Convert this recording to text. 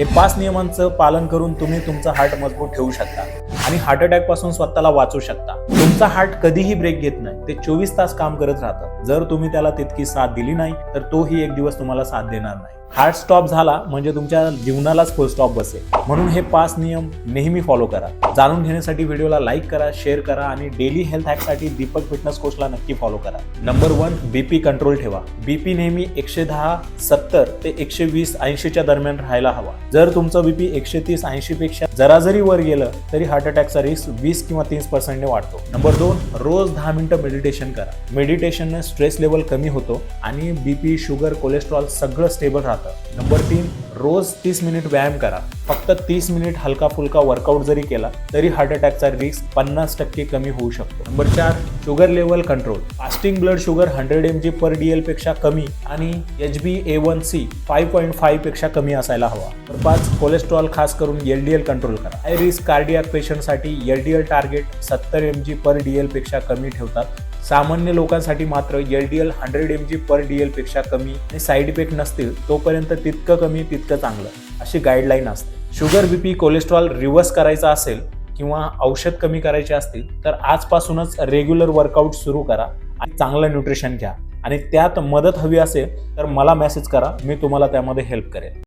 हे पाच नियमांचं पालन करून तुम्ही तुमचा हार्ट मजबूत ठेवू शकता. आणि हार्ट अटॅकपासून स्वतःला वाचू शकता. तुमचा हार्ट कधीही ब्रेक घेत नाही. ते चोवीस तास काम करत राहतं जर तुम्ही त्याला तितकी साथ दिली नाही तर तोही एक दिवस तुम्हाला साथ देणार नाही. हार्ट स्टॉप झाला म्हणजे तुमच्या जीवनालाच फुल स्टॉप बसेल. म्हणून हे पाच नियम नेहमी फॉलो करा. जाणून घेण्यासाठी व्हिडिओला लाईक करा शेअर करा आणि डेली हेल्थ हॅकसाठी दीपक फिटनेस कोचला नक्की फॉलो करा. नंबर वन बीपी कंट्रोल ठेवा. बीपी नेहमी एकशे दहा सत्तर ते एकशे वीस ऐंशीच्या दरम्यान राहायला हवा. जर तुमचं बीपी एकशे तीस ऐंशी पेक्षा जरा जरी वर गेलं तरी हार्ट अटॅकचा रिस्क वीस किंवा तीस पर्सेंटने वाढतो. नंबर दोन रोज दहा मिनिटं मेडिटेशन करा. मेडिटेशनने स्ट्रेस लेवल कमी होतो आणि बीपी शुगर कोलेस्ट्रॉल सगळं स्टेबल राहतं. नंबर तीन रोज तीस मिनिट व्यायाम करा. फक्त तीस मिनिट हलका फुलका वर्कआउट जरी केला तरी हार्ट अटॅकचा रिस्क पन्नास टक्के कमी होऊ शकतो. नंबर चार sugar level control fasting blood sugar hundred M G per D एलपेक्षा कमी आणि H B A one C five point फाईव्हपेक्षा कमी असायला हवा. तर पाच कोलेस्ट्रॉल खास करून एल डी एल कंट्रोल करा. हाय रिस्क कार्डियाक पेशंटसाठी एल डी एल टार्गेट सत्तर एम जी पर डी एलपेक्षा कमी ठेवतात. सामान्य लोकांसाठी मात्र L D L hundred M G per D एलपेक्षा कमी आणि साईड इफेक्ट नसतील तोपर्यंत तितकं कमी तितकं चांगलं अशी गाईडलाईन असते. शुगर बीपी कोलेस्ट्रॉल रिव्हर्स करायचा असेल किंवा औषध कमी करायचे असतील तर आजपासूनच रेग्युलर वर्कआउट सुरू करा. चांगलं न्यूट्रिशन घ्या. आणि त्यात मदत हवी असेल तर मला मेसेज करा मी तुम्हाला त्यामध्ये हेल्प करेन.